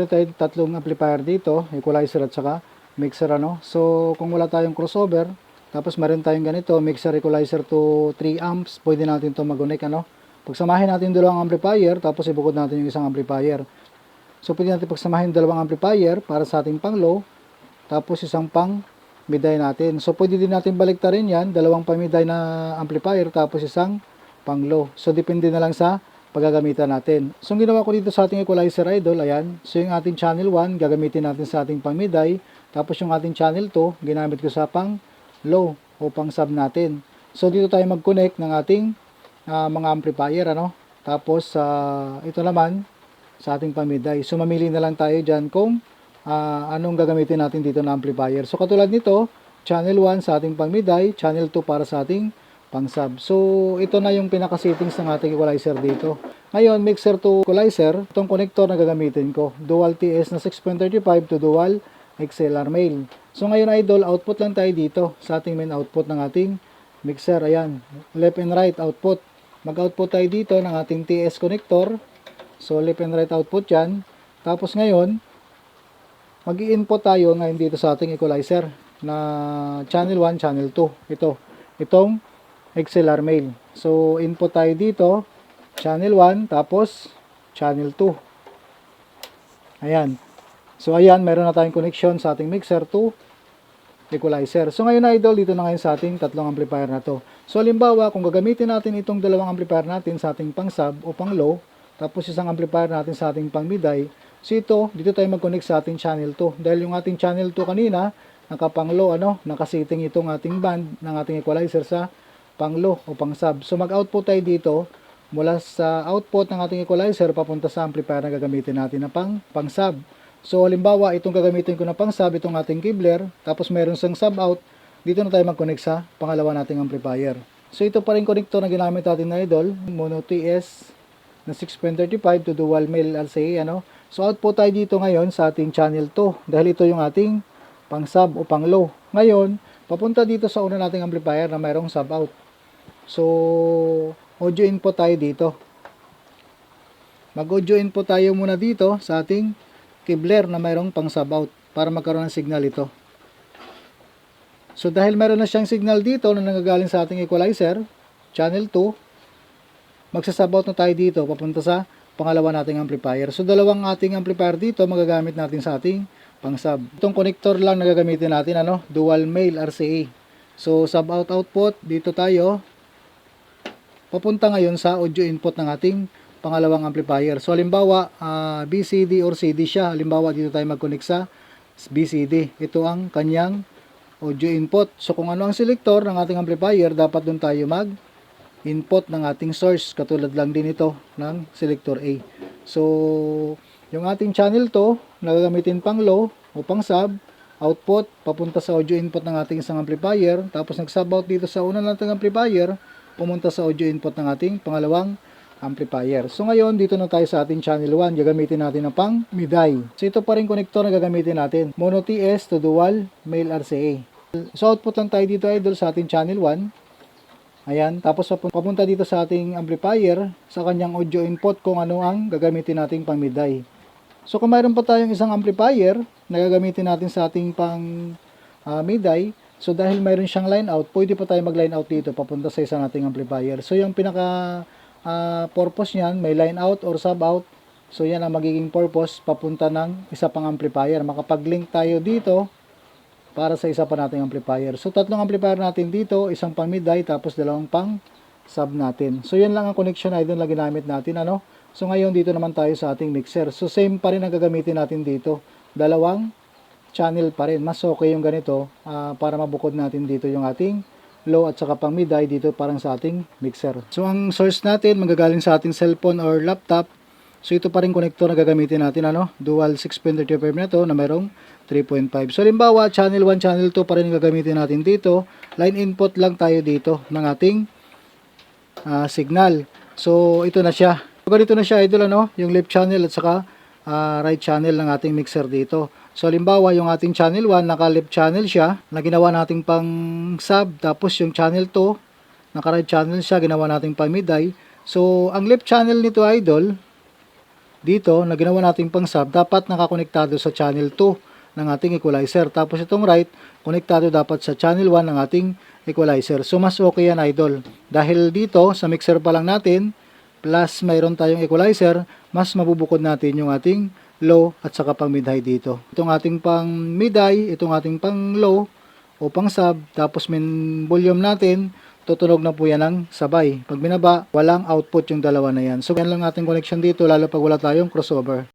Meron tatlong amplifier dito, equalizer at saka mixer ano. So kung wala tayong crossover, tapos meron tayong ganito, mixer equalizer to 3 amps, pwede natin to mag-connect ano. Pagsamahin natin dalawang amplifier, tapos ibukod natin yung isang amplifier. So pwede natin pagsamahin dalawang amplifier para sa ating pang low, tapos isang pang miday natin. So pwede din natin baliktarin yan, dalawang pang miday na amplifier, tapos isang pang low. So depende na lang sa paggagamitan natin. So ang ginawa ko dito sa ating equalizer idol, ayan. So yung ating channel 1, gagamitin natin sa ating pang miday, tapos yung ating channel 2, ginamit ko sa pang low o pang sub natin. So dito tayo mag-connect ng ating ah, mga amplifier ano. Tapos ah, ito naman sa ating pamiday. So mamili na lang tayo diyan kung ah, anong gagamitin natin dito na amplifier. So katulad nito, channel 1 sa ating pangmiday, channel 2 para sa ating pang sub. So ito na yung pinaka settings ng ating equalizer dito. Ngayon, mixer to equalizer, itong connector na gagamitin ko. Dual TS na 6.35 to dual XLR male. So ngayon idol, output lang tayo dito sa ating main output ng ating mixer. Ayan, left and right output. Mag-output tayo dito ng ating TS connector. So left and right output yan. Tapos ngayon, mag input tayo ngayon dito sa ating equalizer na channel 1, channel 2. Ito, itong XLR male. So input tayo dito, channel 1, tapos channel 2. Ayan. So ayan, meron na tayong connection sa ating mixer to equalizer. So ngayon idol, dito na ngayon sa ating tatlong amplifier na to. So halimbawa, kung gagamitin natin itong dalawang amplifier natin sa ating pang sub o pang low, tapos isang amplifier natin sa ating pang miday, so ito, dito tayo mag-connect sa ating channel 2. Dahil yung ating channel 2 kanina, nakapang low, ano, nakasiting itong ating band ng ating equalizer sa pang low o pang sub. So mag-output tayo dito mula sa output ng ating equalizer papunta sa amplifier na gagamitin natin na pang, pang sub. So halimbawa, itong gagamitin ko na pang sub, itong ating kibler, tapos meron sang sub out, dito na tayo mag-connect sa pangalawa nating amplifier. So ito pa rin connector na ginamit natin na idol, Mono TS na 6.35 to dual male LCA, ano. So output tayo dito ngayon sa ating channel 2, dahil ito yung ating pang sub o pang low. Ngayon, papunta dito sa una nating amplifier na mayroong sub out. So, audio input tayo dito. Mag-audio input tayo muna dito sa ating kibler na mayroong pang sub out para magkaroon ng signal ito. So dahil meron na siyang signal dito na nanggagaling sa ating equalizer, channel 2, magsasub out na tayo dito papunta sa pangalawa nating amplifier. So dalawang ating amplifier dito magagamit natin sa ating pang sub. Itong connector lang na gagamitin natin ano, dual male RCA. So sub out output dito tayo papunta ngayon sa audio input ng ating pangalawang amplifier. So halimbawa, ah, BCD or CD siya. Halimbawa, dito tayo mag-connect sa BCD. Ito ang kanyang audio input. So kung ano ang selector ng ating amplifier, dapat doon tayo mag-input ng ating source. Katulad lang din ito ng selector A. So, yung ating channel to, nagagamitin pang low o pang sub, output, papunta sa audio input ng ating isang amplifier, tapos nag-sub out dito sa una nating amplifier, pumunta sa audio input ng ating pangalawang amplifier. So ngayon, dito na tayo sa ating channel 1. Gagamitin natin ng pang miday. So ito pa rin connector na gagamitin natin. Mono TS to dual male RCA. So output lang tayo dito idol sa ating channel 1. Ayan. Tapos papun- papunta dito sa ating amplifier sa kanyang audio input kung ano ang gagamitin nating pang miday. So kung mayroon pa tayong isang amplifier na gagamitin natin sa ating pang ah, miday, so dahil mayroon siyang line out, pwede pa tayo mag line out dito papunta sa isang ating amplifier. So yung pinaka ah, purpose niyan, may line out or sub out. So yan ang magiging purpose papunta ng isa pang amplifier. Makapag-link tayo dito para sa isa pa nating amplifier. So tatlong amplifier natin dito, isang pang mid-high tapos dalawang pang sub natin. So yan lang ang connection na na ginamit natin ano. So ngayon dito naman tayo sa ating mixer. So same pa rin ang gagamitin natin dito. Dalawang channel pa rin. Mas okay yung ganito ah, para mabukod natin dito yung ating low at saka pang mid-high dito parang sa ating mixer. So ang source natin magagaling sa ating cellphone or laptop. So ito pa rin connector na gagamitin natin ano, dual 6.35 na to na mayroong 3.5. So halimbawa channel 1, channel 2 pa rin gagamitin natin dito. Line input lang tayo dito ng ating ah, signal. So ito na siya. So, ganito na siya idol ano, yung left channel at saka ah, right channel ng ating mixer dito. So halimbawa yung ating channel 1 naka left channel siya na ginawa nating pang sub tapos yung channel 2 naka right channel siya ginawa nating pang mid So ang left channel nito idol dito na ginawa nating pang sub, dapat nakakonektado sa channel 2 ng ating equalizer. Tapos itong right, konektado dapat sa channel 1 ng ating equalizer. So mas okay yan idol. Dahil dito sa mixer pa lang natin, plus mayroon tayong equalizer, mas mabubukod natin yung ating low at saka pang mid high dito. Itong ating pang mid high, itong ating pang low o pang sub, tapos min volume natin, tutunog na po yan ng sabay. Pag binaba, walang output yung dalawa na yan. So yan lang ating connection dito, lalo pag wala tayong crossover.